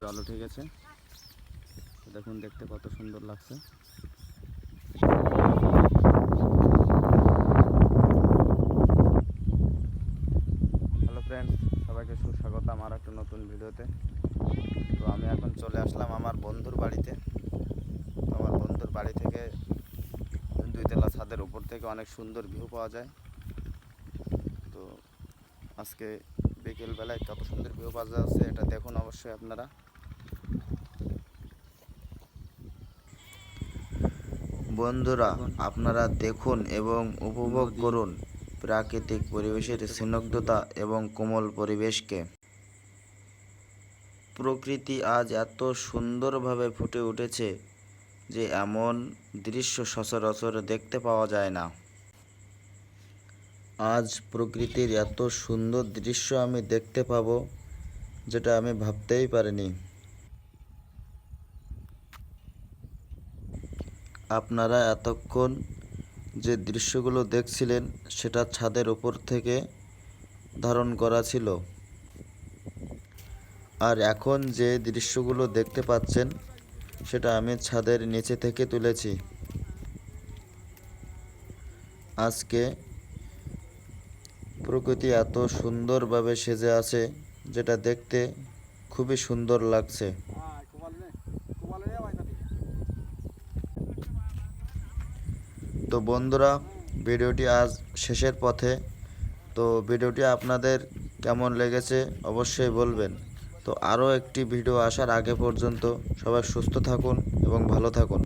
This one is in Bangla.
জল উঠে গেছে দেখুন, দেখতে কত সুন্দর লাগছে। হ্যালো ফ্রেন্ডস সবাইকে সুস্বাগত আমার একটা নতুন ভিডিওতে। তো আমি এখন চলে আসলাম আমার বন্ধুর বাড়িতে। আমার বন্ধুর বাড়ি থেকে দুইতলা ছাদের উপর থেকে অনেক সুন্দর ভিউ পাওয়া যায়। তো আজকে বিকেলবেলায় কত সুন্দর ভিউ পাওয়া যাচ্ছে, এটা দেখুন অবশ্যই আপনারা। বন্ধুরা, আপনারা দেখুন এবং উপভোগ করুন প্রাকৃতিক পরিবেশের স্নিগ্ধতা এবং কোমল পরিবেশকে। প্রকৃতি আজ এত সুন্দরভাবে ফুটে উঠেছে যে এমন দৃশ্য সচরাচর দেখতে পাওয়া যায় না। আজ প্রকৃতির এত সুন্দর দৃশ্য আমি দেখতে পাবো যেটা আমি ভাবতেই পারিনি। আপনারা এতক্ষণ যে দৃশ্যগুলো দেখছিলেন, সেটা ছাদের উপর থেকে ধারণ করা ছিল। আর এখন যে দৃশ্যগুলো দেখতে পাচ্ছেন, সেটা আমি ছাদের নিচে থেকে তুলেছি। আজকে প্রকৃতি এত সুন্দরভাবে সেজে আছে, যেটা দেখতে খুবই সুন্দর লাগছে। তো বন্ধুরা, ভিডিওটি আজ শেষের পথে। তো ভিডিওটি আপনাদের কেমন লেগেছে অবশ্যই বলবেন। তো আরও একটি ভিডিও আসার আগে পর্যন্ত সবাই সুস্থ থাকুন এবং ভালো থাকুন।